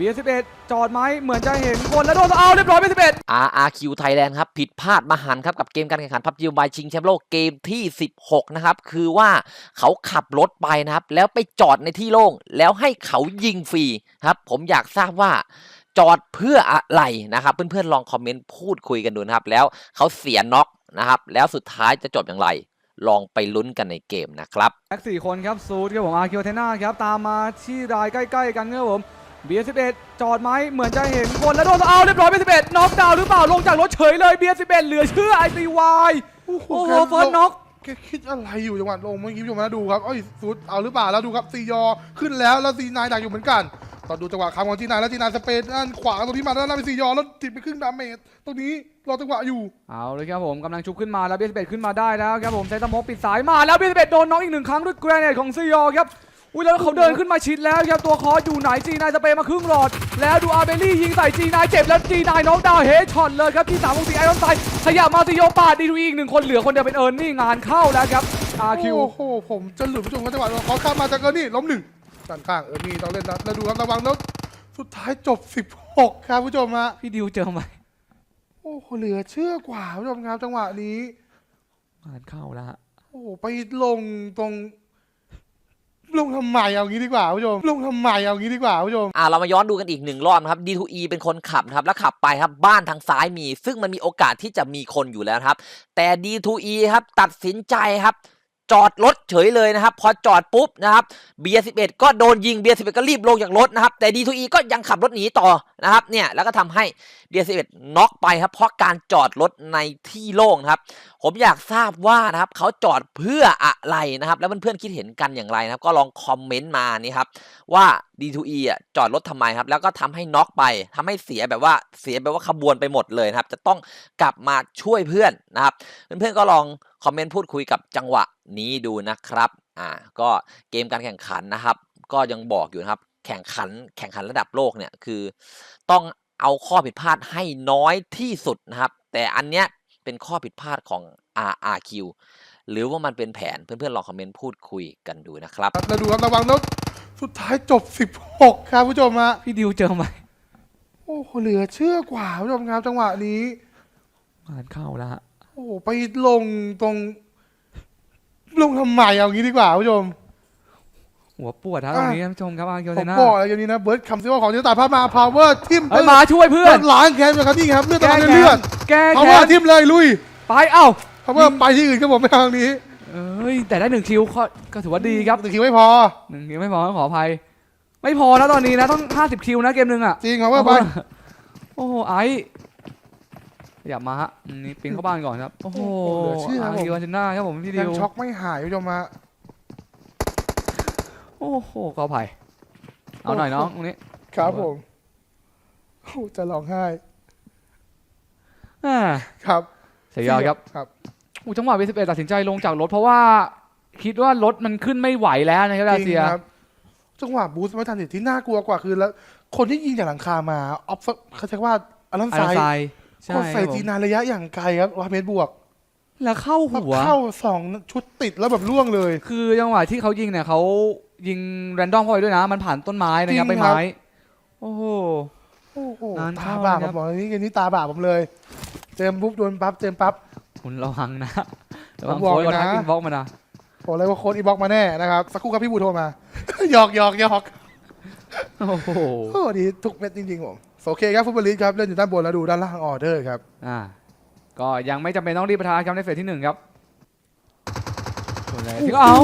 BS11 จอดไหมเหมือนจะเห็นคนแล้วโดนเอาเรียบร้อย BS11 RRQ Thailand ครับผิดพลาดมหันต์ครับกับเกมการแข่งขันพับจิวบายชิงแชมป์โลกเกมที่ 16 นะครับ คือว่าเขาขับรถไปนะครับ แล้วไปจอดในที่โล่งแล้วให้เขายิงฟรีครับ ผมอยากทราบว่าจอดเพื่ออะไรนะครับ เพื่อนๆลองคอมเมนต์พูดคุยกันดูนะครับ แล้วเขาเสียน็อกนะครับแล้วสุดท้ายจะจบอย่างไรลองไปลุ้นกันในเกมนะครับแท็กสี่คนครับซูดครับผมอาร์คิวเทน่าครับตามมาที่รายใกล้ ๆ กันครับผม BS11 จอดไหมเหมือนจะเห็นคนแล้วโดนเอาเรียบร้อย BS11 น็อกดาวน์หรือเปล่าลงจากรถเฉยเลย BS11 เหลือเชื่อ ICY โอ้โหโอ้โหแกเฟิร์สน็อกแกคิดอะไรอยู่จังหวะลงเมื่อกี้ผู้ชมนะดูครับเอ้ยสุดเอาหรือเปล่าแล้วดูครับซียอขึ้นแล้วแล้วซีนายดักอยู่เหมือนกันตอนดูจังหวะคำของจีนายแล้วจีนายสเปนด้านขวาตรงที่มาด้านหน้าเป็นซียอแล้วติดไปครึ่งดาเมจตรงนี้รอจังหวะอยู่เอาเลยครับผมกำลังชุบขึ้นมาแล้ว BS11 ขึ้นมาได้แล้วครับผมเซตามกปิดสายมาแล้ว BS11 โดนน็อกอีกหนึ่งครั้งด้วยแกรเนตของซียอครับ อุ้ยแล้วเขาเดินขึ้นมาชิดแล้วครับตัวคออยู่ไหนจีนายสเปรย์มาครึ่งหลอด แล้วดูอาร์เบลลี่ยิงใส่จีนายเจ็บแล้วจีนายน็อกดาวน์เฮดช็อตเลยครับที่3ของสีไอรอนไซด์ขยับมาซีโยปาดดีดูอีกหนึ่งคนเหลือคนเดียวเป็นเอิร์นนี่งานเข้าแล้วครับอาคิวโอ้โหผมจะหลุดผู้ชมครับจังหวะขอข้ามมาจากเกอร์นี่ล้มหนึ่งด้านข้างเออนี่ต้องเล่นนะแล้วดูครับระวังแล้วสุดท้ายจบ 16 ครับผู้ชมฮะพี่ดิวเจอไหมโอ้โหเหลือเชื่อกว่าผู้ชมครับจังหวะนี้งานเข้าแล้วฮะโอ้โหไปลงตรง ลงทำไมเอางี้ดีกว่าผู้ชมลงทำไมเอางี้ดีกว่าผู้ชมอ่าเรามาย้อนดูกันอีกหนึ่งรอบครับ D2E เป็นคนขับนะครับแล้วขับไปครับบ้านทางซ้ายมี ซึ่งมันมีโอกาสที่จะมีคนอยู่แล้วครับ แต่ D2E ครับตัดสินใจครับจอดรถเฉยเลยนะครับ พอจอดปุ๊บนะครับ B11 ก็โดนยิง B11 ก็รีบลงจากรถนะครับ แต่ D2E ก็ยังขับรถหนีต่อนะครับเนี่ยแล้วก็ทำให้ B11 น็อกไปครับเพราะการจอดรถในที่โล่งครับ ผมอยากทราบว่านะครับเขาจอดเพื่ออะไรนะครับ แล้วเพื่อนๆคิดเห็นกันอย่างไรนะครับ ก็ลองคอมเมนต์มานี่ครับว่า D2E อะจอดรถทำไมครับ แล้วก็ทำให้น็อกไปทำให้เสียแบบว่าเสียแบบว่าขบวนไปหมดเลยนะครับ จะต้องกลับมาช่วยเพื่อนนะครับ เพื่อนๆก็ลองคอมเมนต์พูดคุยกับจังหวะนี้ดูนะครับอ่าก็เกมการแข่งขันนะครับ ก็ยังบอกอยู่นะครับ แข่งขันแข่งขันระดับโลกเนี่ยคือ ต้องเอาข้อผิดพลาดให้น้อยที่สุดนะครับ แต่อันเนี้ย เป็นข้อผิดพลาดของ RRQ หรือว่ามันเป็นแผนเพื่อนๆลองคอมเมนต์พูดคุยกันดูนะครับแล้วดูครับระวังแล้วสุดท้ายจบ 16 ครับผู้ชมฮะพี่ดิวเจอไหมโอ้โหเหลือเชื่อกว่าผู้ชมครับจังหวะนี้งานเข้าแล้วฮะโอ้โหไปลงตรง ลงทำไมเอางี้ดีกว่าผู้ชม หัวปวดฮะตรงนี้ท่านผู้ชมครับอาร์คิวผเทมน่าบอกอะไรอย่างนี้นะเบิร์ดคำซิว่าของเจ้าตาพามาพาวเวอร์ทิมเฮ้ยมาช่วยเพื่อน ล้างแค้นเลยครับนี่ครับเลือดแก้ตะวันแค้เลือดนแก้พาวแค้เวอร์นทิมเลยลุยไปเอ้าพาวเวอร์ไปที่อื่นครับผมไม่ทางนี้เอ้ยแต่ได้หนึ่งคิวก็ก็ถือว่าดีครับแต่คิวไม่พอหนึ่งคิวไม่พอต้องขออภัย ไม่พอนะตอนนี้นะต้อง50คิวนะเกมหนึ่งอะจริงพาวเวอร์ไปโอ้โหไอ้อย่ามาฮะอืมนี่ปิงเข้าบ้านก่อนครับโอ้โหเหลือเชื่อครับอาร์ผมคิวเทน่าครับผมพี่ดิยังวช็อกไม่หายผู้ชมฮะ โอ้โหขออภัยเอาหน่อยน้องตรงนี้ ครับผมโอ้จะร้องไห้อ่าครับเสียยอดครับครับอู้จังหวะเวสเปตัดสินใจลงจากรถเพราะว่าคิดว่ารถมันขึ้นไม่ไหวแล้วนะครับดาจริเซีงยครับจังหวะบูสต์ไม่ทันที่น่ากลัวกว่าคือแล้ว คนที่ยิงจากหลังคามาออฟเขาใช้ว่าอันนั้นอาไซราไซใช่ก็ใส่ครับผมจีนานระยะอย่างไกลครับร้อยเมตรบวก แล้วเข้าหัวเข้าสองชุดติดแล้วแบบล่วงเลย คือจังหวะที่เขายิงเนี่ยเขา ยิงแรนดอมเข้าไปด้วยนะ มันผ่านต้นไม้นะครับจใบริงครับ ไม้โอ้โห โอ้โหงานตาเข้าบาปนะครับผมบอกเลยนี่เกมนี้ตาบาปผมเลย เจมปุ๊บโดนปั๊บเจมปั๊บ คุณระวังนะระวังผมบอกโค้ดก็ทักนะอินบ็อกมานะบอกเลยว่าโค้ดอีบ็อกมาแน่นะครับสักครู่ครับพี่บูโทรมา หยอกหยอกหยอกโอ้โหโอ้ดีทุกเม็ดจริงๆผมโอเคครับฟุตบอลลีกครับเล่นอยู่ด้านบนแล้วดูด้านล่างออเดอร์ครับ อ่าก็ยังไม่จำเป็นต้องรีบประทานครับในเฟสที่หนึ่งครับ ส่วนใหญ่ที่เอา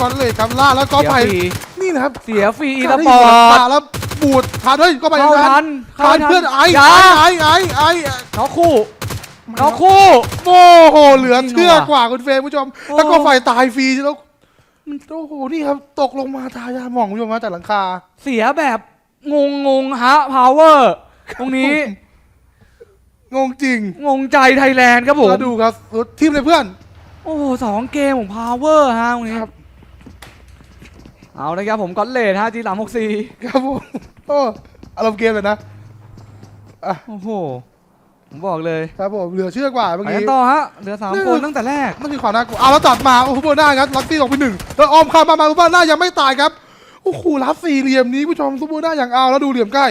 ก่อนเลยครับล่าแล้วก็เสียไปฟรีนี่นะครับเสียฟรีอีกสได้ปอร์ยิงตแล้วบูดทานเฮ้ยก็ไปเข้าทันทานทัเพื่อนไอ้อย่าไอ้ไอ้ไอ้น้องคู่น้องคู่โอ้โหเหลือเชื่อกว่าคุณเฟรมผู้ชมโอ้แล้วก็ไฟตายฟรีแล้วมันโอ้โหนี่ครับตกลงมาทายาหม่องคุณผู้ชมมาจากหลังคา เสียแบบงงงงๆฮะพาวเวอร์ตรงนี้ งงจริง งงใจไทยแลนด์ครับผมแล้วดูครับสุดทีมเลยเพื่อน โอ้โหสองเกมของพาวเวอร์ฮะตรงนี้ครับ เอาเลยครับผมก็อตเลทฮะจีสามหกสี่ครับผมโอ้อารมณ์เกมเลยนะโอ้โห ผมบอกเลยครับผมเหลือเชื่อกว่าเมื่อไปกี้กันต่อฮะเหลือสามนี่ คนตั้งแต่แรก นั่นคือความน่ากลัวเอาแล้วตัดมาโอ้โหเบอร์หน้าครับลักซี่ตกไปหนึ่งแล้วออมข้ามมามาซูเปอร์หน้ายังไม่ตายครับโอ้โหรับสี่เหลี่ยมนี้ผู้ชมซูเปอร์หน้าอย่างเอาแล้วดูเหลี่ยมใกล้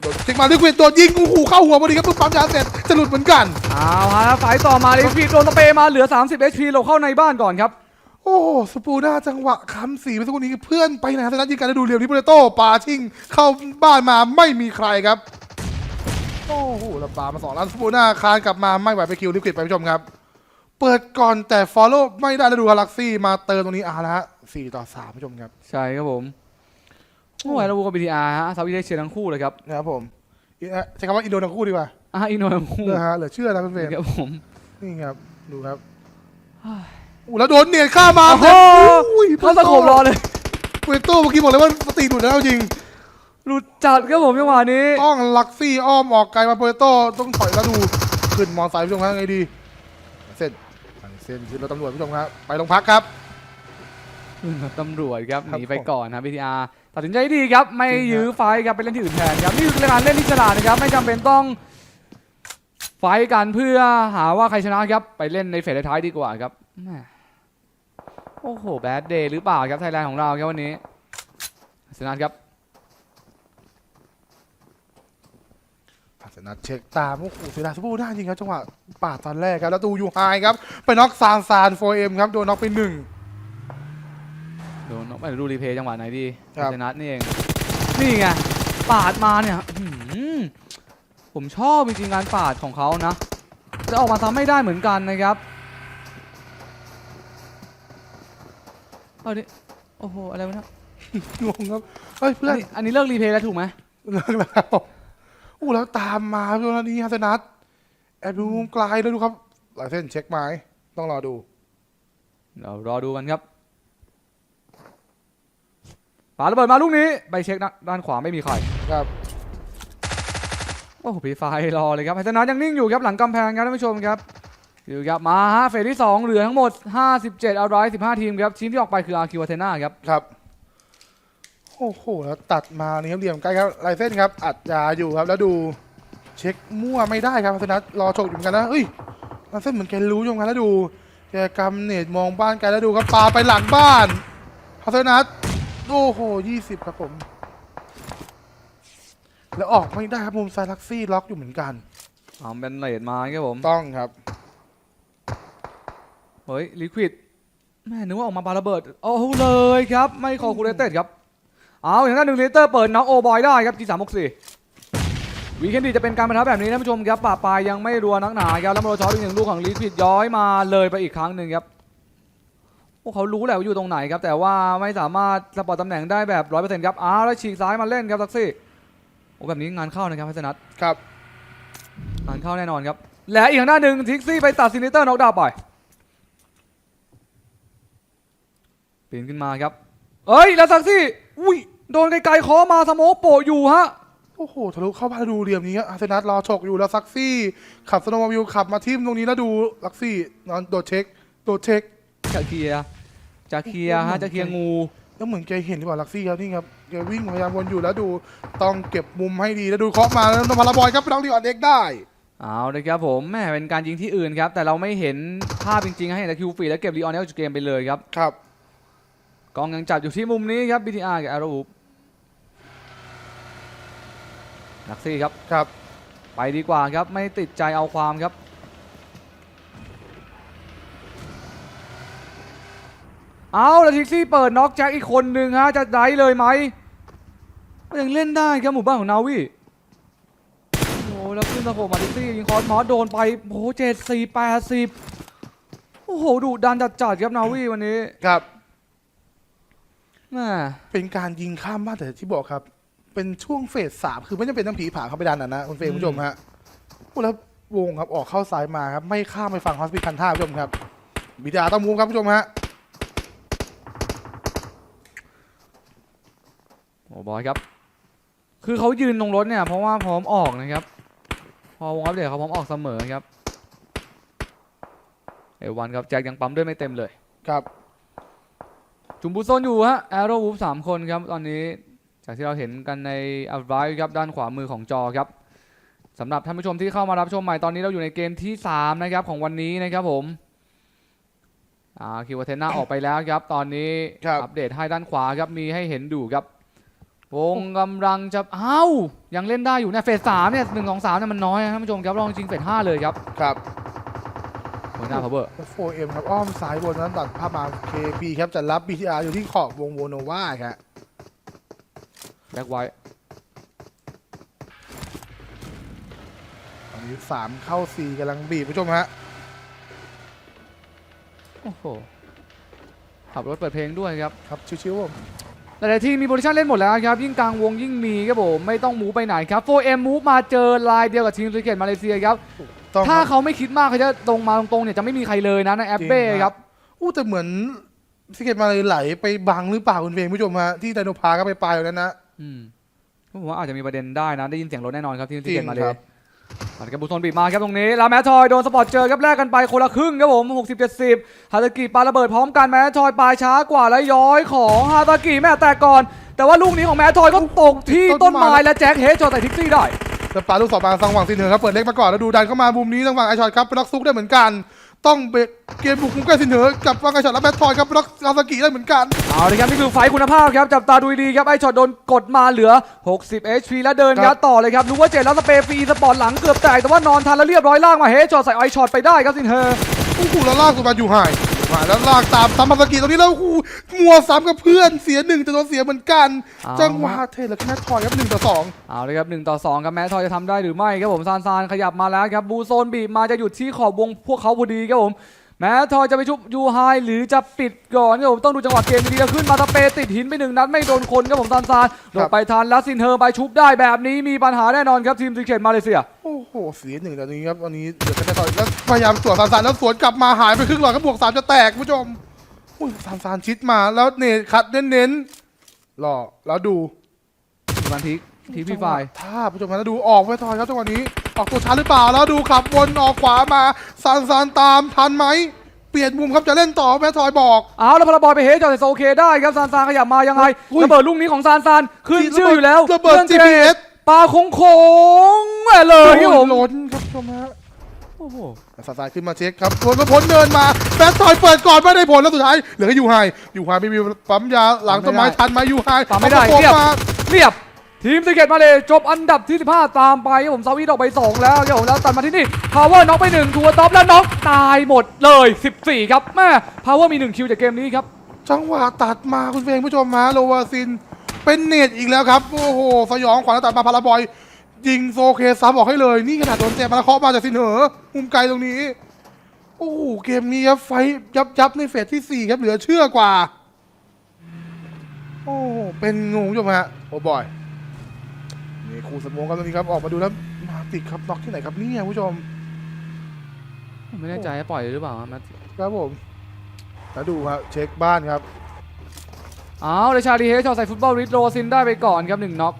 โดนเช็คมาลิควิดโดนยิงโอ้โหเข้าหัวพอดีครับปุ๊บปั๊มยาเสร็จจะหลุดเหมือนกัน เอาฮะไฟต่อมาลิฟีดโดนสเปรย์มาเหลือ 30 HP หลบเข้าในบ้านก่อนครับ โอ้โหสปูน่าจังหวะค้ำสีไปสักครู่นี้เพื่อนไปไหนสนัดยิงกันแล้วดูเรียวนิโปเลโต้ปาชิงเข้าบ้านมาไม่มีใครครับ โอ้โหแล้วปามาสองล้านสปูน่าคานกลับมาไม่ไหวไปคิวลิควิดไปผู้ชมครับ เปิดก่อนแต่ฟอลโล่ไม่ได้แล้วดูฮาลักซี่มาเติมตรงนี้อ่าแล้วฮะสี่ต่อสามผู้ชมครับ ใช่ครับผม โอ้ยเราบูกับ BTR ฮะซาวิได้เชียร์ทั้งคู่เลยครับนะครับผมเอ่อใช้คำว่าอินโดทั้งคู่ดีกว่าอะอินโนทั้งคู่นะฮะเหลือเชื่อนะเพื่อนครับผมๆนี่ครับดูครับอู้แล้วโดนเนียดข้ามมาโอ้โหอุ้ยเข้าสะโขบรอเลยเปโต้เมื่อกี้บอกเลยว่าสติหลุดแล้วจริงหลุดจัดครับผมจังหวะนี้ ต้องลักซี่อ้อมออกไกลมาเปโต้ต้องถอยแล้วดูขึ้นมอไซค์ผู้ชมครับไงดี เส้นเส้นขึ้นรถตำรวจผู้ชมครับไปโรงพักครับขึ้นกับตำรวจครับครับหนีไปก่อนนะ BTR ตัดสินใจดีครับไม่จริงครับยื้อไฟท์ครับไปเล่นที่อื่นแทนครับนี่คือการเล่นที่ฉลาดนะครับไม่จำเป็นต้องไฟท์กันเพื่อหาว่าใครชนะครับ ไปเล่นในเฟสท้ายๆดีกว่าครับแม่โอ้โหแบดเดย์หรือเปล่าครับไทยแลนด์ของเราครับวันนี้ชนะครับอาสนัดเช็คตามโอ้โหเสียดายสปูน่าจริงครับจังหวะปาดตอนแรกครับแล้วดูยูไฮครับไปน็อกซานซาน 4M ครับโดนน็อกไปหนึ่ง ดูไม่ดูรีเพย์จังหวะไหนดีครับ ชนะนี่เอง นี่ไง ปาดมาเนี่ยอื้อหือผมชอบจริงๆการปาดของเขานะ จะออกมาทำไม่ได้เหมือนกันนะครับเอาดิโอ้โห อะไรวะเนะงงครับเฮ้ยเพื่อัอนนนี้อันนี้เลิกรีเพย์แล้วถูกไหม เลิกแล้วอู้แล้วตามมาเพื่อนนี้ฮัสนัทแอบดูมุมไกลแล้วดูครับ หลายเส้นเช็คไหมต้องรอดูเดี๋ยวรอดูกันครับ ปาระเบิดมาลูกนี้ไปเช็คนะด้านขวาไม่มีใครครับโอ้โหพีไฟรอเลยครับไฮตนายังนิ่งอยู่ครับหลังกำแพงครับท่านผู้ชมครับอยู่ครับมาฮะเฟสที่ 2 เหลือทั้งหมด 57 เอาไร15ทีมครับทีมที่ออกไปคืออาร์คิวเทนาครับครับโอ้โหแล้วตัดมานี่ครับเหลี่ยมใกล้ครับลายเส้นครับ อัดยาอยู่ครับแล้วดูเช็คมั่วไม่ได้ครับพัฒนัทรอฉกอยู่เหมือนกันนะเอ้ยลายเส้นเหมือนแกรู้อยู่เหมือนกันแล้วดูแกกำเนิดมองบ้านแกแล้วดูครับปาไปหลังบ้านพัฒนัท โอ้โหยี่สิบครับผม แล้วออกไม่ได้ครับมุมซ้ายลักซี่ล็อกอยู่เหมือนกันเอาเป็นเลดมาครับผม ต้องครับ เฮ้ยลิควิดแม่นึกว่าออกมาปาระเบิด โอ้โหเลยครับ ไม่คอคูเลเต็ดครับ เอาอย่างนั้นหนึ่งเลเตอร์เปิดน้องโอบอยได้ครับที่สามหกสี่วีเคนดีจะเป็นการประทับแบบนี้ท่านผู้ชมครับป่าปลายยังไม่รัวนักหนาครับแล้วมาโรชอตอีกหนึ่งลูกของลิควิดย้อยมาเลยไปอีกครั้งหนึ่งครับ พวกเขารู้แหละว่าอยู่ตรงไหนครับ แต่ว่าไม่สามารถสปอร์ตตำแหน่งได้แบบร้อยเปอร์เซ็นต์ครับอ้าวแล้วฉีกซ้ายมาเล่นครับทักซี่โอ้แบบนี้งานเข้านะครับพัชนัทครับงานเข้าแน่นอนครับ และอีกทางด้านหนึ่งทิกซี่ไปตัดซินิเตอร์น็อกดาวน์ไปปีนขึ้นมาครับ เอ้ยแล้วซักซี่อุ้ยโดนไกลๆเคอมาสโมกโปะอยู่ฮะโอ้โหทะลุเข้ามาแล้วดูเหลี่ยมนี้ครับอาร์เซนัทรอฉกอยู่แล้วซักซี่ ขับสโนว์มอบิลขับมาทิมตรงนี้แล้วดูลักซี่นอนโดดเช็คโดดเช็ค จะเคลียร์จะเคลียร์ฮะจะเคลียร์งู แล้วเหมือนแกเห็นหรือเปล่าลักซี่ครับนี่ครับแกวิ่งพยายามวนอยู่แล้วดูต้องเก็บมุมให้ดีแล้วดูเคาะมาแล้วนพาราบอยครับไปน้องดีออนเด็กได้เอาเลยครับผมแม่เป็นการยิงที่อื่นครับ แต่เราไม่เห็นภาพจริงๆให้เห็นแต่คิวฟรีแล้วเก็บรีออนเนลจากเกมไปเลยครับครับกองยังจับอยู่ที่มุมนี้ครับ BTR กับ Arrow นักซี่ครับครับ ไปดีกว่าครับไม่ติดใจเอาความครับ เอาแล้วทิกซี่เปิดน็อกแจ็คอีกคนหนึ่งฮะจะได้เลยไหมก็ยังเล่นได้ครับหมู่บ้านของนาวีโอ้โหแล้วขึ้นตะโขบมาทิกซี่ยิงคอร์สมอสโดนไปโอ้โหเจ็ดสี่แปดสิบโอ้โหดุดันจัดๆครับนาวีวันนี้ครับแม่เป็นการยิงข้ามบ้านแต่ที่บอกครับ เป็นช่วงเฟสสามคือไม่จำเป็นต้องผีผาเข้าไปดันนะนะคุณเฟรมผู้ชมฮะโอ้แล้ววงครับออกเข้าซ้ายมาครับไม่ข้ามไปฝั่งฮอสพิคันท่าผู้ชมครับบิดาต้องมูฟครับผู้ชมฮะ โอ้บอยครับ คือเขายืนตรงรถเนี่ยเพราะว่าพร้อมออกนะครับ พอวงอัปเดตเขาพร้อมออกเสมอครับเอวันครับแจ็คยังปั๊มด้วยไม่เต็มเลยครับจุมบุโซนอยู่ฮะแอโรวูฟสามคนครับตอนนี้จากที่เราเห็นกันในอัลไวครับด้านขวามือของจอครับสำหรับท่านผู้ชมที่เข้ามารับชมใหม่ตอนนี้เราอยู่ในเกมที่ 3 นะครับของวันนี้นะครับผมอ่าคิวเทนนาออกไปแล้วครับ ตอนนี้ครับอัปเดตให้ด้านขวาครับมีให้เห็นดูครับ วงกำลังจะเอ้ายังเล่นได้อยู่เนี่ยเฟสสามเนี่ยหนึ่งสองสามเนี่ยมันน้อยนะท่านผู้ชมครับลองจริงเฟสห้าเลยครับครับหัวหน้าพาวเวอร์ 4M ครับอ้อมซ้ายบนนั้นตัดภาพมา KP ครับจะรับ BTR อยู่ที่ขอบวงโวโนวาครับแบ็กไว้ตอนนี้สามเข้าสี่กำลังบีบผู้ชมฮะโอ้โหขับรถเปิดเพลงด้วยครับ ครับชิวๆผม หลายๆที่มีโพซิชันเล่นหมดแล้วครับ ยิ่งกลางวงยิ่งมีครับผมไม่ต้องมูฟไปไหนครับ 4M มูฟมาเจอลายเดียวกับทีมสุเกตมาเลเซียครับต้องถ้าเขาไม่คิดมากเขาจะตรงมาตรงๆเนี่ยจะไม่มีใครเลยนะในแอปเบ้ครับอู้แต่เหมือนสิเกตมาเลยไหลไปบังหรือเปล่าคุณเฟรมผู้ชมฮะที่ไดโนพาก็ไปปลายอยู่นั้นนะอืมผมว่าอาจจะมีประเด็นได้นะได้ยินเสียงรถแน่นอนครับที่จริที่งเกตมาเลคยรับ ปัดกับบุซอนบีบมาครับตรงนี้แล้วแมททอยโดนสปอร์ตเจอครับแลกกันไปคนละครึ่งครับผม 60 70ฮาตากิปาระเบิดพร้อมกันแมททอยปลายช้ากว่าและย้อยของฮาตากิแม่แตกก่อน แต่ว่าลูกนี้ของแมททอยก็ตกที่ต้นไม้และแจ็คเฮดจอดใส่ทิกซี่ได้แล้วปาลูกสองมาทางฝั่งซีเนอร์ครับเปิดเล็กมาก่อนแล้วดูดันเข้ามามุมนี้ทางฝั่งไอช็อตครับเป็นล็อกซุกได้เหมือนกัน ต้องเบรกเกมบุกคุ้มใกล้ซีเนอร์กับฝั่งไอช็อตและแบททอยครับเป็นล็อกซาสกิได้เหมือนกัน เอาเลยครับนี่คือไฟท์คุณภาพครับจับตาดูดีๆครับไอช็อตโดนกดมาเหลือ 60 HP แล้วเดินครัยับดต่อเลยครับรู้ว่าเจ็ดแล้วสเปรย์ฟรีสปอร์ตหลังเกือบแตกแต่ว่านอนทันแล้วเรียบร้อยล่างมาเฮดช็อตใส่ไอช็อตไปได้ครับสินเฮอร์โอ้โหแล้วลากสุดมาอยู่ห่าย อยู่ห่ายแล้วลากตามซ้ำมาสกิตรงนี้แล้วโอ้โหมัวซ้ำกับเพื่อนเสียหนึ่งจะโดนเสียเหมือนกันจังหวะเทแล้วก็แมททอยครับหนึ่งต่อสองเอาเลยครับ1ต่อ2ครับแม้ทอยจะทำได้หรือไม่ครับผมซานซานขยับมาแล้วครับบูโซนบีบมาจะหยุดที่ขอบวงพวกเขาพอดีครับผมแม้ทอยจะไปชุบยูไฮหรือจะปิดก่อนครับผมต้องดูจังหวะเกมดีๆแล้วขึ้นมาตะเปติดหินไปหนึ่งนัดไม่โดนคนครับผมซานซานโดดไปทันแล้วซินเฮอร์ไปชุบได้แบบนี้มีปัญหาแน่นอนครับทีมซีเคทมาเลเซียโอ้โห เสียหนึ่งตอนนี้ครับวันนี้เดือดแค่ต่อยแล้วพยายามสวนซานซานแล้วสวนกลับมาหายไปครึ่งหลอดก็บวกสามจะแตกคุณผู้ชมอุ้ยซานซานชิดมาแล้วเนตคัดเน้นๆหล่อแล้วดูวันทิกทีพีไฟถ้าผู้ชมแล้วดูออกไปทอยครับจังหวะนี้ ออกตัวช้าหรือเปล่าแล้วดูขับวนออกขวามาซานซานตามทันไหมเปลี่ยนมุมครับจะเล่นต่อแม่ทอยบอกเอาแล้วพลบอยไปเฮดจอดใส่โซเคได้ครับซานซานขยับมายังไงอุ้ยระเบิดลูกนี้ของซานซานขึ้นชื่ออยู่แล้วระเบิดรื่อง GPS ปลาโค้งโค้งๆแหม่เลยครับผมล้นครับผู้ชมฮะโอ้โหซานซานขึ้นมาเช็คครับผลพ้นเดินมาแม่ทอยเปิดก่อนไม่ได้ผลแล้วสุดท้ายเหลือแค่ยูไฮยูไฮไม่มีปั๊มยาหลังต้นไม้ทันไหมยูไฮปั๊มไม่ได้เอาเรียบมาเรียบทีมสเก็ตมาเลยจบอันดับที่ 15 ตามไปครับผมซาวีดออกไป 2 แล้วครับผมแล้วตัดมาที่นี่พาวเวอร์น็อกไป1ทัวร์ท็อปแล้วน็อกตายหมดเลย 14 ครับแม่พาวเวอร์มี 1 คิวจากเกมนี้ครับ จังหวะตัดมาคุณเฟรมผู้ชมมาโลวาซิน เป็นเนตอีกแล้วครับโอ้โหสยองขวัญแล้วตัดมาพาราบอยยิงโซเคซับออกให้เลย นี่ขนาดโดนเจ็บมาแล้วเคาะมาจากซินเหอมุมไกลตรงนี้ โอ้โหเกมนี้ครับไฟท์ยับยับในเฟสที่ 4 ครับเหลือเชื่อกว่า โอ้โหเป็นงงคุณผู้ชมฮะโอ้บอยนี่ครูสมองครับตรงนี้ครับออกมาดูแล้วมาติดครับน็อกที่ไหนครับเนี่ยคุณผู้ชมไม่แน่ใจว่าปล่อยหรือเปล่าแมทครับผมแล้วดูครับเช็คบ้านครับ เอาเลยชาลีเฮชอตใส่ฟุตบอลริดโรซินได้ไปก่อนครับ1น็อก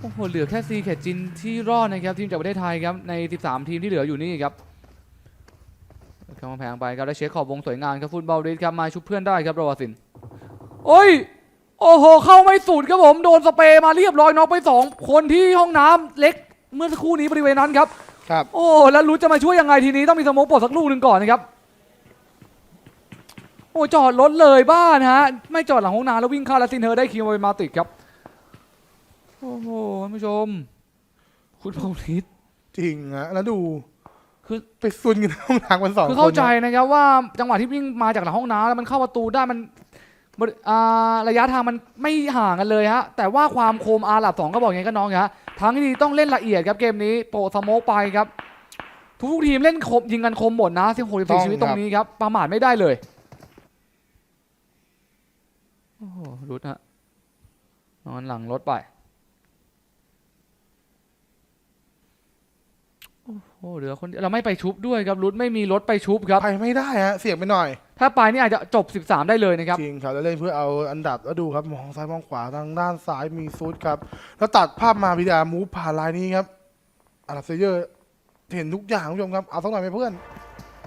โอ้โหเหลือแค่ซีเคจินที่รอดนะครับทีมจากประเทศไทยครับใน 13 ทีมที่เหลืออยู่นี่ครับเข้ามาแพงไปครับได้เช็คขอบวงสวยงามครับฟุตบอลริดครับมาชุบเพื่อนได้ครับโรซินโอ้ยโอ้โหเข้าไม่สุดครับผมโดนสเปรย์มาเรียบร้อยน็อกไป 2 คนที่ห้องน้ำเล็กเมื่อสักครู่นี้บริเวณนั้นครับครับ โอ้แล้วรู้จะมาช่วยยังไงทีนี้ต้องมีสโมกปลดสักลูกหนึ่งก่อนนะครับ โอ้จอดรถเลยบ้านฮะ ไม่จอดหลังห้องน้ำแล้ววิ่งเข้าแล้วซินเธอได้คิวไปมาติดครับ โอ้โหท่านผู้ชม คุณพงฤทธิ์จริงฮะแล้วดูคือ ไปซุนกันในห้องทางกันสองคนคือเข้าใจนะนะครับว่าจังหวะที่วิ่งมาจากหลังห้องน้ำแล้วมันเข้าประตูได้มันบริอ่าระยะทางมันไม่ห่างกันเลยฮะ แต่ว่าความคมอาหลับสองก็บอกอย่างไงก็น้องฮะทั้งที่ดีต้องเล่นละเอียดครับเกมนี้โปะสโมกไปครับ ทุกๆทีมเล่นคมยิงกันคมหมดนะสิบหกสิบสี่ชีวิตตรงนี้ครับประมาทไม่ได้เลยโอ้โหรุดฮะ นอนหลังรถไป โอ้โหเหลือคนเดียวเราไม่ไปชุบด้วยครับรุดไม่มีรถไปชุบครับ ไปไม่ได้ฮะ เสี่ยงไปหน่อย ถ้าไปนี่อาจจะจบ 13 ได้เลยนะครับ จริงครับแล้วเล่นเพื่อเอาอันดับแล้วดูครับมองซ้ายมองขวาทางด้านซ้ายมีซูดครับ แล้วตัดภาพมาพิดามูฟผ่านลายนี้ครับอาราเซเยอร์เห็นทุกอย่างคุณผู้ชมครับเอาสักหน่อยไหมเพื่อน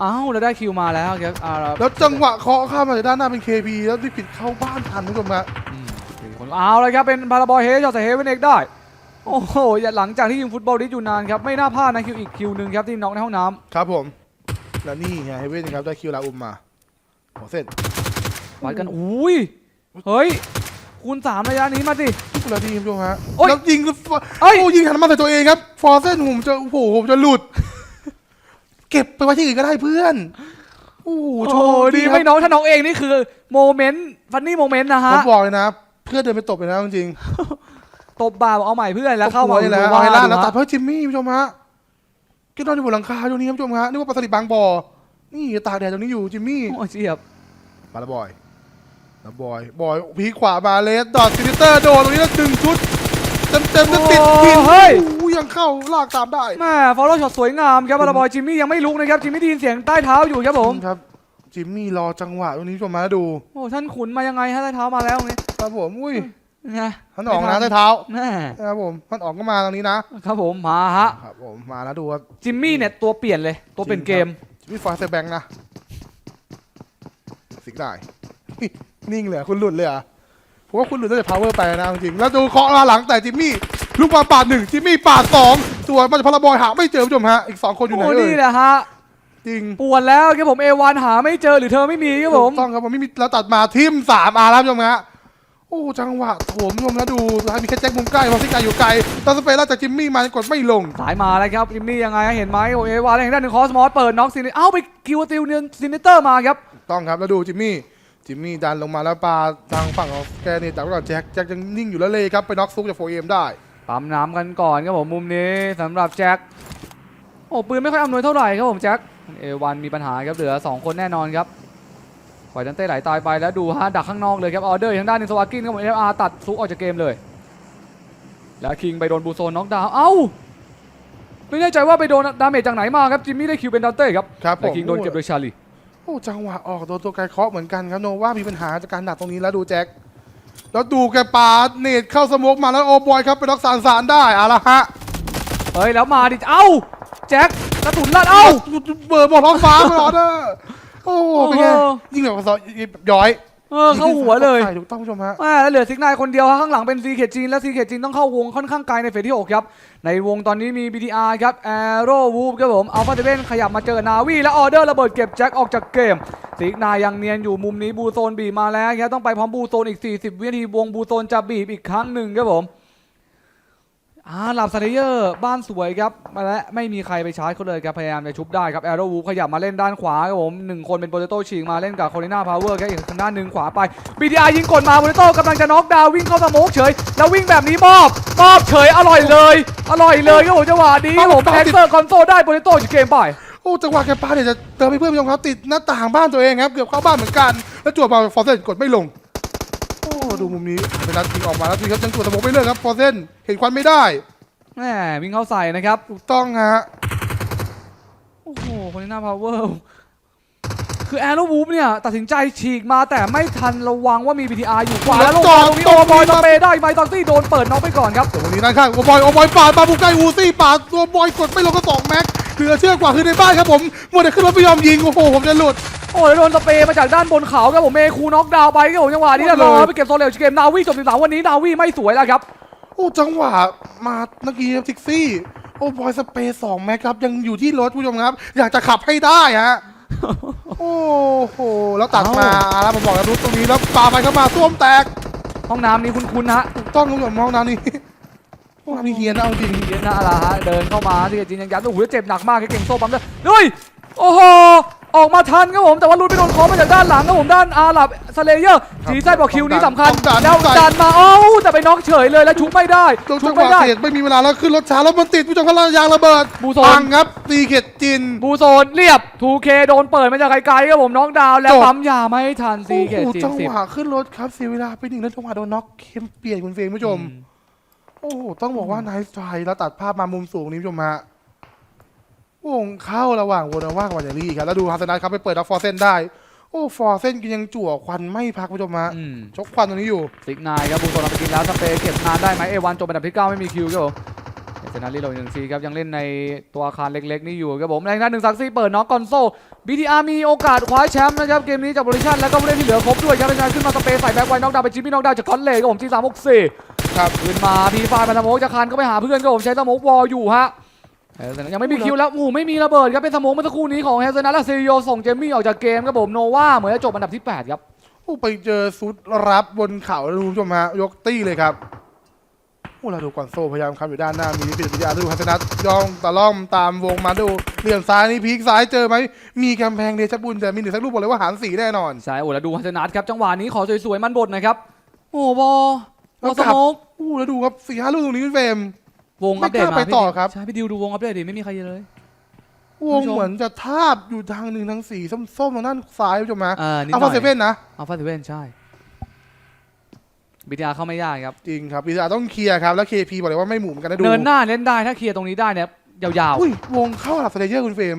อ้าวเราได้คิวมาแล้วครับอ่าแล้วจังหวะเคาะข้ามมาจากด้านหน้าเป็น KB แล้วที่ปิดเข้าบ้านทันคุณผู้ชมครับอืมสี่คนเอาเลยครับเป็นพาราบอยเฮจอดใส่เฮเวนเอกได้ โอ้โหอย่าหลังจากที่ยิงฟุตบอลดิสอยู่นานครับไม่น่าพลาดนะคิวอีกคิวหนึ่งครับที่น็อกในห้องน้ครับผม แล้วนี่ไงเฮเว่นครับได้คิวลาอุมมาโอ้เสร็จำวัดกันอุ้ยเฮ้ยคูณสามระยะนี้มาสิ ทุกนาทีคุณผู้ชมฮะโอ๊ยแล้วยิงเอ้ย โอ้ยิงหันมาใส่ตัวเองครับฟอร์เซนผมจะโอ้โหผมจะหลุด เก็บไปไว้ที่อื่นก็ได้เพื่อนโอ้โหโอ้โชโหว์ดีดีคไม่รับน้องถ้าน้องเองนี่คือโมเมนต์ฟันนี่โมเมนต์นะผฮะมบอกเลยนะ เพื่อนเดินไปตบเลยนะจริงตบบ่าเอาใหม่เพื่อนๆแล้วเข้าหัมาวนี่แหละดูเอาให้ล่าดดูแล้วฮะตัดเพื่อจิมมี่คุณผู้ชมฮะแกนอนอยู่บนหลังคาตรงนี้ครับคุณผู้ชมฮะนึกว่าปลาสลิดบางบ่อนี่ตากแดดตรงนี้อยู่จิมมี่ โอ้เจียบมาแล้วบอยแล้วบอย บอย พีคขวามาเลส ดอทซินิเตอร์ โดนตรงนี้แล้วดึงชุดเต็มเต็มๆแล้วติดหินเฮ้ย โอ้ยังเข้าลากตามได้แม่ฟอลโล่ช็อตสวยงามครับบาราบอยจิมมี่ยังไม่ลุกนะครับจิมมี่ได้ยินเสียงใต้เท้าอยู่ครับผมครับจิมมี่รอจังหวะตรงนี้ผู้ชมมาดูโอ้ท่านขุนมายังไงฮะใต้เท้ามาแล้วเนี่ยครับผมอุ้ยไงท่านออกนะใต้เท้าแม่ครับผมท่านออกก็มาตรงนี้นะครับผมมาฮะครับผมมาแล้วดูครับ จิมมี่เนี่ยตัวเปลี่ยนเลย ตัวเปลี่ยนเกมจิมมี่ฟาเซแบงค์นะสิกได้ นิ่งเลยอะคุณหลุดเลยเหรอะ ผมว่าคุณหลุดตั้งแต่ power ไปนะจริงๆแล้วดูเคาะมาหลังแต่จิมมี่ลูกบอลปาดหนึ่งจิมมี่ปาดสองส่วนมันจะพลบอยหาไม่เจอผู้ชมฮะอีกสองคนอยู่ไหนโอ้เอ่นี่ยแหละฮะจริงปวดแล้วครับผมเอวันหาไม่เจอหรือเธอไม่มีครับผม ถูกต้องครับผมไม่มีแล้วตัดมาทิมสามอาร์แล้วผู้ชมฮะโอ้จังหวะโถมผู้ชมแล้วดูสุดท้ายมีแค่แจ็คมุมใกล้พอซิกายอยู่ไกลตอนสเปรย์แล้วจากจิมมี่มายังกดไม่ลง สายมาแล้วครับจิมมี่ยังไงฮะเห็นไหมโอเอวานทางด้านหนึ่งคอสมอสเปิดน็อกซินเอ้าไปคิวติวเนียนซินเตอร์มาครับ ต้องครับ แล้วดูจิมมี่ จิมมี่ดันลงมาแล้วปาทางฝั่งของแกเนี่ยแต่ว่าแจ็คแจ็คยังนิ่งอยู่แล้วเลยครับไปน็อกซุกจากโฟเอมได้ ปั๊มน้ำกันก่อนครับผมมุมนี้สำหรับแจ็คโอ้ปืนไม่ค่อยอำนวยเท่าไหร่ครับผมแจ็คเอวันมีปัญหาครับเหลือสองคนแน่นอนครับปล่อยดันเต้ไหลตายไปแล้วดูฮะดักข้างนอกเลยครับออเดอร์ทางด้านหนึงสวากินครับผมเอฟอาร์ตัดซุกออกจากเกมเลย แล้วคิงไปโดนบูโซนน็อกดาวน์เอ้าไม่แน่ใจว่าไปโดนดาเมจจากไหนมาครับจิมมี่ได้คิวเป็นดันเต้ครับครับผแต่มคิงโดนเก็บโดยชาลีโอ้จังหวะออกโดนตัวไกลเคาะเหมือนกันครับโนว่ามีปัญหาจากการดักตรงนี้แล้วดูแจ็คแล้วดูแกปาเนตเข้าสโมกมาแล้วโอบอยครับไปน็อกสารสารได้เอาละฮะเฮ้ยแล้วมาดิเอ้าแจ็คกระสุนลั่นเอ้าเบิร์ดบอลท้องฟ้าไปหรอเด้อโอ้เป็นไงโอ้โหยิ่งแบบซอยแบบย้อย เออเข้าหัวเลยใช่ถูกต้องผู้ชมฮะแม่แล้วเหลือซิกนายคนเดียวฮะข้างหลังเป็นซีเคจีนและซีเคจีนต้องเข้าวงค่อนข้างไกลในเฟสที่6ครับ ในวงตอนนี้มี BTR ครับ Arrow Wolf ครับผมอัลฟาเ v เ n ขยับมาเจอนาวีและออเดอร์ระเบิดเก็บแจ็คออกจากเกมซิกนายยังเนียนอยู่มุมนี้บูโซนบีบมาแล้วครับต้องไปพร้อมบูโซนอีก 40 วินาทีวงบูโซนจะบีบอีกครั้งหนึ่งครับผม อ่าหลับสเลเยอร์บ้านสวยครับมาและไม่มีใครไปชาร์จเขาเลยครับพยายามจะชุบได้ครับ Arrow Wolf ขยับมาเล่นด้านขวาครับผมหนึ่งคนเป็นโปเตโต้ฉีกมาเล่นกับโคลิน่าพาวเวอร์ครับอีกทางด้านหนึ่งขวาไป BTR ยิงกดมาโปเตโต้กำลังจะน็อกดาวน์วิ่งเข้าสโมกเฉย แล้ววิ่งแบบนี้มอบมอบเฉยอร่อยเลย อร่อยเลยครับผมจังหวะนี้ครับผมแอ็กเซอร์คอนโซลได้โปเตโต้จากเกมไปโอ้จังหวะแกปาเนี่ยจะเติมให้เพื่อนผู้ชมครับติดหน้าต่างบ้านตัวเองครับเกือบเข้าบ้านเหมือนกัน แล้วจวดมาฟอร์เซนกดไม่ลงโอ้ ดูมุมนี้เป็นนัดยิงออกมาแล้วทีครับยังตรวจสมองไปเรื่อยครับฟอร์เซนเห็นควันไม่ได้แหมวิ่งเข้าใส่นะครับถูกต้องฮะโอ้โหคนนี้หน้าพาวเวอร์คือแอโรวูฟเนี่ยตัดสินใจฉีกมาแต่ไม่ทันระวังว่ามี BTR อยู่ขวาแล้วลงมาตรงนี้โอบอยสเปย์ได้ไมตอนซี่โดนเปิดน็อกไปก่อนครับแต่วันนี้ด้านข้างโอบอยโอบอยปาดมาบุกใกล้อูซี่ปาดตัวบอยกดไม่ลงก็สองแม็ก เหลือเชื่อกว่าคือในบ้านครับผมมัวแต่ขึ้นรถไม่ยอมยิงโอ้โหผมจะหลุดโอ้ยแล้วโดนสเปย์มาจากด้านบนเขาครับผมเมคูน็อกดาวน์ไปครับผมจังหวะนี้นะหมรดอเลยไปเก็บโซเลลเกมนาวีจบ13วันนี้นาวีไม่สวยแล้วครับโอ้จังหวะมาเมื่อกี้ทิกซี่โอ้บอยสเปย์สองแม็กครับยังอยู่ที่รถผู้ชมครับ อยากจะขับให้ได้ฮะโอ้โหแล้วตัดมาแล้วผมบอกแล้วรุดตรงนี้แล้วปาไปเข้ามาส้วมแตก ห้องน้ำนี้คุ้นๆนะถูกต้องคุณผู้ชมมองน้ำนี้ ห้องน้ำนี้เฮียนนะเอาจริงเย็นนะอะไรฮะเดินเข้ามาที่จีนยังยัดโอ้โหเจ็บหนักมากเก่งโซ่ปั๊มเลยเฮ้ยโอ้โหออกมาทันครับผมแต่ว่าลุนไปโดนคอมาจากด้านหลังครับผมด้านอาหรับสเลเยอร์จีไซบอกคิวนี้สำคัญแล้วดันมาเอ้าแต่ไปน็อกเฉยเลยแล้วชุบไม่ได้ตรงชุจับงหไม่วะได้เขตไม่มีเวลาแล้วขึ้นรถช้าแล้วมันติดผู้ชมครับแล้วยางระเบิดบูโซนพังครับตีเขตจินบูโซนเรียบ 2K โดนเปิดมาจากไกลๆครับผมน็อกดาวน์แล้วจบปั๊มยาไม่ทันซีโอ้เกโหจีจังสิบหวะขึ้นรถครับเสียเวลาไปหนึ่งแล้วจังหวะโดนน็อกเข้มเปลี่ยนคุณเฟรมผู้ชมโอ้โหต้องบอกว่า n น c e ไ y แล้วตัดภาพมามุมสูงนี้ผู้ชมฮะวงเข้าระหว่างวนว่างกับวาเนลี่ครับแล้วดูฮาสนัทครับไปเปิดดักฟอร์เซนได้โอ้ฟอร์เซนก็ยังจั่วควันไม่พักผู้ชมฮะอืมชกควันตรงนี้อยู่ซิกนายครับบูโซนเอาไปกินแล้วสเปย์เก็บนานได้ไหมเอวันจบเป็นอันดับที่9ไม่มีคิวครับผมเซนารีโหลหนึ่งซีครับยังเล่นในตัวอาคารเล็กๆนี่อยู่ครับผมในด้านหนึ่งซักซี่เปิดน็อกกอนโซ BTR มีโอกาสคว้าแชมป์นะครับเกมนี้จากบริชันแล้วก็ผู้เล่นที่เหลือครบด้วยครับในการขึ้นมาสเปย์ใส่แบ็คไวน็อกดาวน์ไปจิมมี่น็อกดาวน์จากคอนเล่ครับผมที่สามหกสี่ ครับขึ้นมาพีไฟมาสโมกจะคานก็ไปหาเพื่อนครับผมใช้สโมกวอลอยู่ฮะเออแต่ยังไม่มีคิวแล้วโอ้โหไม่มีระเบิดครับเป็นสโมกเมื่อสักครู่นี้ของเฮลเซนัทและซีโยส่งเจมี่ออกจากเกมครับผมโนวาเหมือนจะจบอันดับที่แปดครับอ้ไปเจอซุดรับบนเขาแล้วคุณผู้ชมฮะยกตี้เลยครับโอ้เราดูก่อนโซ่พยายามคำอยู่ด้านหน้ามีปิดปิยาดูฮัสนัทย่องตะล่อมตามวงมาดูเหลี่ยมซ้ายนี่พีคซ้ายเจอไหมมีกำแพงเดชบุญแต่มีหนึ่งสักลูกบอกเลยว่าหารสีแน่นอนใช่โอ้แล้วดูฮัสนัทครับจังหวะนี้ขอสวยๆมันบดหนะครับโอ้บอ ลแล้บอวสกลับโมกโอ้แล้วดูครับสี่ห้าลูกตรงนี้คุณเฟรม วงอัปเดตไม่กล้ามาไปต่อครับ ใช่พี่ดิวดูวงอัปเดตดิไม่มีใครเลย วงเหมือนจะทาบอยู่ทางหนึ่งทางสีส้มๆทางด้านซ้ายคุณผู้ชมฮะอ่านิดหอัลน่ฟาอยเซเว่นนะ อัลฟาเซเว่นใช่บิทยาเข้าไม่ยากครับ จริงครับปีศาจต้องเคลียร์ครับ แล้วเคพีบอกเลยว่าไม่หมุนกันนะดูเนินหน้าเล่นได้ถ้าเคลียร์ตรงนี้ได้เนี่ยยาว อุ้ยวงเข้าหลับสเลเยอร์คุณเฟรม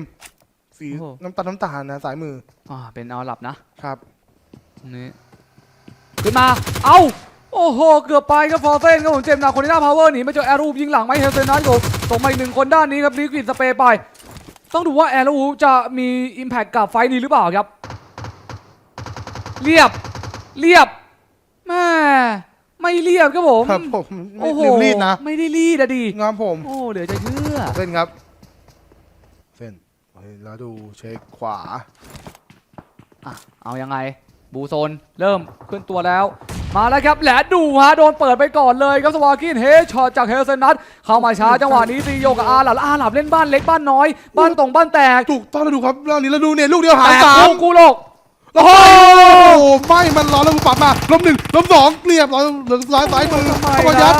สีโอ้โห น้ำตาลน้ำตาลนะสายมือๆอ่าเป็นเอาหลับนะครับ ตรงนี้ขึ้นมา เอา โอ้โห เกือบไปครับฟอร์เซนครับผมเจมส์นาคนนี้หน้าพาวเวอร์หนีมาเจอแอรูปยิงหลังไม่เฮลเซนนัทผมส่งมาอีกหนึ่งคนด้านนี้ครับลิควิดสเปรย์ไป ต้องดูว่าแอรูปจะมีอิมแพคกับไฟท์นี้หรือเปล่าครับ เรียบ เรียบแม่ไม่เรียบครับผมครับผมไม่โอ้โหลืมรีดนะ ไม่ได้รีดอะดีงามผม โอ้เหลือจะเชื่อเส้นครับ เส้นเฮ้ยแล้วดูเช็คขวาอะเอายังไง บูโซนเริ่มขึ้นตัวแล้ว มาแล้วครับแหละดูฮะโดนเปิดไปก่อนเลยครับสวากินเฮช็อตจากเฮลเซนนัทเข้ามาช้าจังหวะนี้ซีโยกับอาหลับแล้วอาหลับเล่นบ้านเล็กบ้านน้อย บ้านตรงบ้านแตกถูกต้องแล้วดูครับแล้วนี้แล้วดูเนี่ยลูกเดียวหาแตรกสามกูกูโลกโอ้โหไม่มันร้อนแล้วกูปรับมาล้มหนึ่งล้มสองเรียบร้อยเหลืองซ้ายซ้ายมือทำไมเข้ามายัล่ะด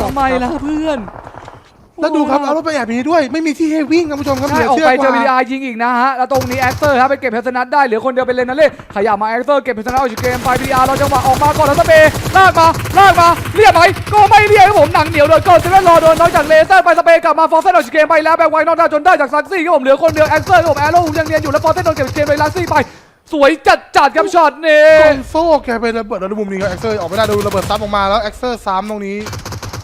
ทำไมล่ะเพื่อน แล้วดูครับ เอารถไปแอบนี้ด้วย ไม่มีที่ให้วิ่งครับผู้ชมครับเหใช่ลือออกเชื่อไปกเจอวีว่ายิงอีกนะฮะ แล้วตรงนี้แอคเตอร์ครับไปเก็บเพลสนัทได้ เหลือคนเดียวเป็นเลนนาเล่ขยับมาแอคเตอร์เก็บเพลสนัทออกจากเกมไปพีอาร์เราจังหวะออกมาก่อนแล้วสเปย์ลากมาลากมาเรียบไหมก็ไม่เรียบครับผมหนังเหนียวเลยก่อนเซเว่นรอโดนน้อยจากเลเซอร์ไปสเปย์กลับมาฟอร์เซนออกจากเกมไปแล้วแบงไวนอกได้จนได้จากซักซี่ครับผมเหลือคนเดียวแอคเตอร์ครับผมแอโร่ยังเรียนอยู่แล้วฟอร์เซนโดนเก็บเกมไปลักซี่ไปสวยจัดจัดๆครับช็อตนี้กองโซ่แกไประเบิดแล้วดูมุมนี้ครับแอ็กเซอร์ออกไม่ได้ดูระเบิดซ้ำออกมาแล้วแอ็กเซอร์ซ้ำตรงนี้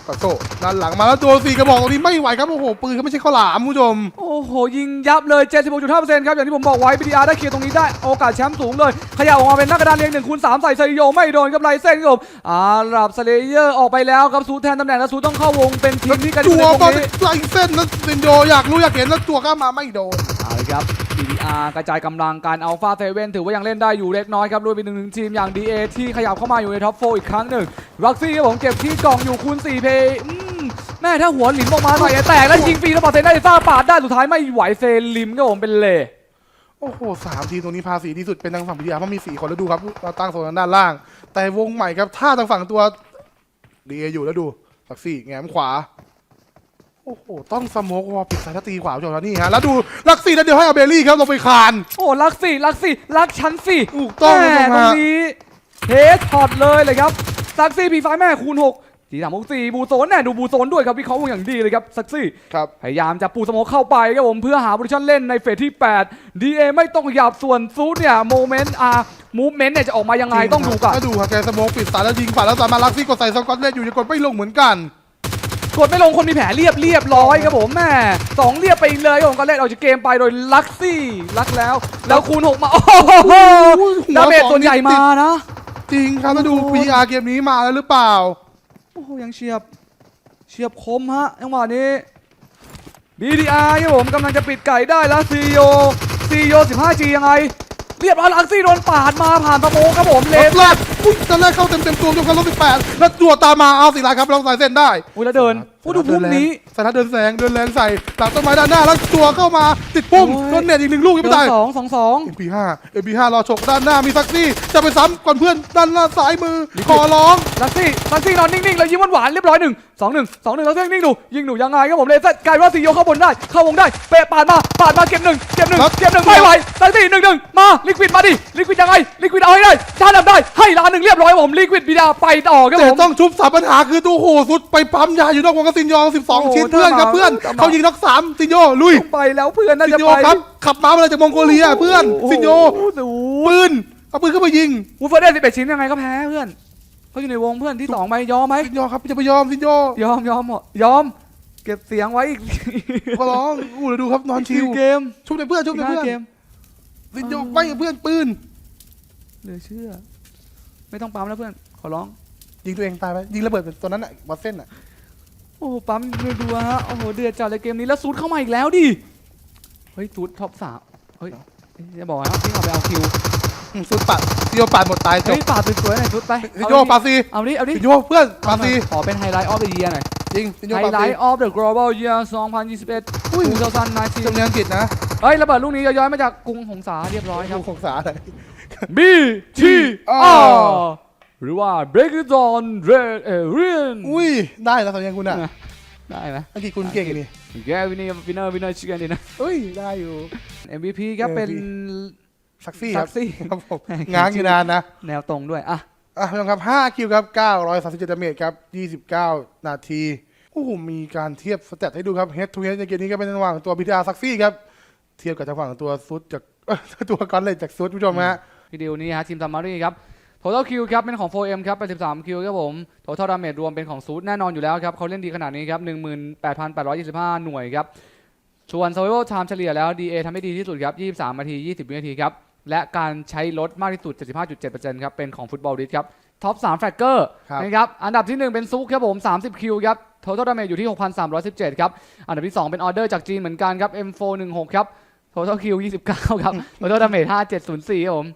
กับโซ่ด้านหลังมาแล้วโดนสี่กระบอกตรงนี้ไม่ไหวครับโอ้โหปืนเขาไม่ใช่ข้าวหลามคุณผู้ชมโอ้โหยิงยับเลย 76.5%ครับอย่างที่ผมบอกไว้บีดีอาร์ได้เคลียร์ตรงนี้ได้โอกาสแชมป์สูงเลยขยับออกมาเป็นหน้ากระดานเรียงหนึ่งคูณสามใส่ไซโยไม่โดนกับไลเซนครับผมอารับสเลเยอร์ออกไปแล้วครับซูแทนตำแหน่งแล้วซูต้องเข้าวงเป็นทีมที่กันอยู่จัในวตรงก็นี้ไล่เส้นแล้วเซนโยอยากรู้อยากเห็นแล้วจัวข้ามมาไม่โดนเอาเลยครับ BDR กระจายกำลังการอัลฟาเซเว่นถือว่ายังเล่นได้อยู่เล็กน้อยครับรวมไปถึงหนึ่งทีมอย่าง DA ที่ขยับเข้ามาอยู่ในท็อปโฟอีกครั้งหนึ่งรักซี่ครับผมเก็บที่กล่องอยู่คูณ4เพย์อืมแม่ถ้าหัวหลินออกมาหน่อยแตกแล้วยิงฟรีแล้วปอเซนได้ซ่าปาดได้สุดท้ายไม่ไหวเซลิมครับผมเป็นเล่โอ้โหสามทีมตรงนี้ภาษีที่สุดเป็นทางฝั่งพิทยาเพราะมีสี่คนแล้วดูครับเราตั้งโซนด้านล่าง แต่วงใหม่ครับถ้าทางฝั่งตัวดีเออยู่แล้วดูลักซี่แง้มขวา โอ้โห ต้องสโมกวอลปิดสายแล้วตีขวาผู้ชมแล้วนี่ฮะ แล้วดูลักซี่แล้วเดี๋ยวให้อาเบลลี่ครับลงไปคาน โอ้รักสิรักสิรักฉันสิถูกต้องแม่คุณผู้ชมตรงฮะนี้เทสช็อตเลยเลยครับซักซี่พีไฟแม่คูณ6 ทีสามหกสี่บูโซนแน่ดูบูโซนด้วยครับวิเคราะห์อย่างดีเลยครับซักซี่ครับพยายามจะปูสโมกเข้าไปครับผมเพื่อหาโพซิชั่นเล่นในเฟสที่ 8 DA ไม่ต้องหยับส่วนซูดเนี่ยโมเมนต์อ่ามูฟเมนต์เนี่ยจะออกมายังไงต้องดูกันถ้าดูครับแกสโมกปิดสายแล้วยิงฝ่าแล้วสามารถลักซี่กดใส่สกอตเลตอยู่ยังกดไม่ลงเหมือนกัน กดไม่ลงคนมีแผลเรียบเรียบร้อยครับผมแม่สองเรียบไปเลยครับผมก็เล่นออกจากเกมไปโดยลักซี่ลักแล้ว แล้วคูณหกมาโอ้โหหัวดาเมจส่วนใหญ่มานะ จริงครับแล้วดูโอ้โห VR เกมนี้มาแล้วหรือเปล่า โอ้โหยังเฉียบเฉียบคมฮะจังหวะนี้ BDR ครับผมกำลังจะปิดไก่ได้แล้ว CEO CEO 15G ยังไง เรียบร้อยลักซี่โดนปาดมาผ่านสโมครับผมเลนสอุ้ยตอนแรกเข้าเต็มเต็มๆตัวจนเขาลบสิบแปดแล้วจั่วตามมาเอาสิลาครับเราใส่เส้นได้ อุ้ยแล้วเดินอุ้ยดูพุ่มนี้ สถานเดินแสงเดินแรงใส่หลังต้นไม้ด้านหน้าแล้วจั่วเข้ามาติดปุ่มโอ้ย โดนเน็ตอีกหนึ่งลูกยังเดิไม่นได้สองสองสอง MP5 MP5 รอฉกด้านหน้ามีซักซี่จะไปซ้ำก่อนเพื่อนด้านหน้าซ้ายมือลิขิตขอร้องลักซี่ลักซี่นอนนิ่งๆแล้วยิ้มหวานๆเรียบร้อยหนึ่งสองหนึ่งสองหนึ่งแล้วนิ่งๆดูยิงหนูยังไงครับผมเลเซอร์กลายว่าซีโยเข้าบนได้ เข้าวงได้ เปะปาดมาปาดมาเก็บหนึ่งเก็บหนึ่งเก็บหนึ่งไม่ไหวลักซี่หนึ่งหนึ่งมาลิควิดมาดิลิควิดยังไงลิควิดเอาให้ได้ชาร์จได้ให้ล้านหนึ่งเรียบร้อยผมลิควิดบีดาไปต่อครับแต่ผมต้องชุบสามปัญหาคือตัวโหสุดไปปั๊มยาอยู่นอกวงกระสินยอง โอ้12 โหชิ้นเพื่อนครับถ้ามาเพื่อนถ้ามา เขายิงน็อกสามซินโยลุยไปแล้วเพื่อนน่าซิจะนโยไปครับขับม้ามาเลยจากมองโกเลียเพื่อนโอ้โหซินโยโอ้โหปืนเอาปืนขึ้นมายิงวูฟเฟอร์ได้สิบเอ็ดชิ้นยังไงก็แพ้เพื่อนเขาอยู่ในวงเพื่อนที่สองไปยอมไหมซินโยครับจะไปยอมซินโยยอมยอมเหรอยอม เก็บเสียงไว้อีกก็ร้องอู้เดี๋ยวดูครับนอนชิคิววเกมชุบในเพื่อนชุบในห้าเพื่อนเกมซินโยไม่กับเพื่อนปืนเหลือเชื่อ ไม่ต้องปั๊มแล้วเพื่อน ขอร้อง ยิงตัวเองตายไปยิงระเบิดตัวนั้นอะบอสเส้นอะโอ้โหปั๊มดูๆฮะ โอ้โห เดือดจัดเลยเกมนี้ แล้วซูดเข้ามาอีกแล้วดิ เฮ้ยซูดท็อปสามเฮ้ยจะบอกนะวิ่งออกไปเอาคิวซุดปัดซีโยปัดหมดตายจเฮ้บยปาดสวยๆหน่อยชุดไปซีโยปาซีเอาดิเอาดิซีโยเพื่อนปาซีขอเป็นไฮไลท์ออฟเดอะเยียร์หน่อย จริงซีโยไฮปาไลซีท์ออฟเดอะ global year 2021อุ้ย2019จำเนียงอังกฤษนะเฮ้ยระเบิดลูกนี้ย้อยๆมาจากกรุงหงสาเรียบร้อยครับดูของสาเลย B T R หรือว่า Break it on Red Area อุ้ย ได้แล้วสำเนียงคุณอะ ได้ไหมอังกฤษคุณเก่งนี่แกวินเนอร์วินเนอร์วินเนอร์ชิคกันดีนะเอ้ย ได้อยู่ MVP ครับเป็นซักซี่ครับซักซี่ครับผมง้างอยู่นานนะ แนวตรงด้วยอะอะพี่น้องครับ 5 คิวครับ 937ดาเมจครับ 29 นาทีโอ้โหมีการเทียบสเตตให้ดูครับ Head to Head ในเกมนี้ก็เป็นระหว่างตัว BTR ซักซี่ครับ เทียบกับทางฝั่งตัวซุดจากเอ้ยตัวกอนเลยจากซุดผู้ชมฮะ พี่ดิวนี่ฮะทีมซัมมารีครับ total kill ครับเป็นของ 4M ครับเป็น13คิวครับผม total damage รวมเป็นของซูดแน่นอนอยู่แล้วครับเขาเล่นดีขนาดนี้ครับ18,825 หน่วยครับส่วน survival time เฉลี่ยแล้ว DA ทำได้ดีที่สุดครับ23นาที 20 วินาทีครับและการใช้รถมากที่สุด 75.7%ครับเป็นของฟุตบอลดิสครับท็อป3แฟกเกอร์ครับนะครับอันดับที่ 1 เป็นซุกครับผม 30 คิวครับ total damage อยู่ที่ 6,317 ครับ อันดับที่ 2 เป็นออเดอร์จากจีนเหมือนกันครับ M416 ครับ total kill 29 ครับ total damage 5704ครับผม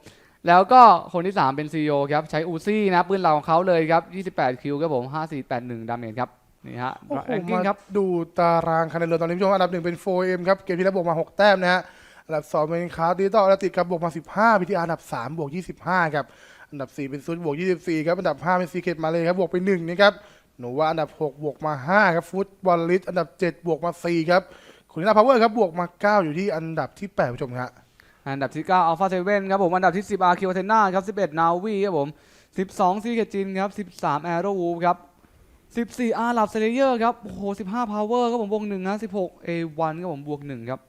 แล้วก็คนที่ 3 เป็น CEO ครับ ใช้อูซี่นะปืนเราของเขาเลยครับ 28 คิวครับผม 5481 ดาเมจครับ นี่ฮะโอ้โหแรงกิ้งมาครับดูตารางคะแนนรวมตอนนี้ผู้ชมอันดับหนึ่งเป็น 4M ครับ เกมที่แล้วบวกมา 6 แต้มนะฮะ อันดับ 2 เป็นคาร์ดิตอลติดครับบวกมา 15 PTR อันดับ 3 บวก 25 ครับ อันดับ 4 เป็นซุดบวก 24 ครับ อันดับ 5 เป็นซีเคทมาเลยครับบวกไป1นะครับหนูว่าอันดับ 6 บวกมา 5 ครับฟุตบอลลิสอันดับ 7 บวกมา 4 ครับคุณนาพาวเวอร์ครับบวกมา 9 อยู่ที่อันดับที่8ผู้ชมครับ อันดับที่9 Alpha 7ครับผม อันดับที่ 10 RQ Athena ครับ 11 Navi ครับผม 12 CK Jin ครับ 13 Aero Wolf ครับ 14อาร์ลับเซเลเยอร์ครับ โอ้โห 15 Power ครับผมบวก1นะ16 A1 ครับผมบวก1ครับ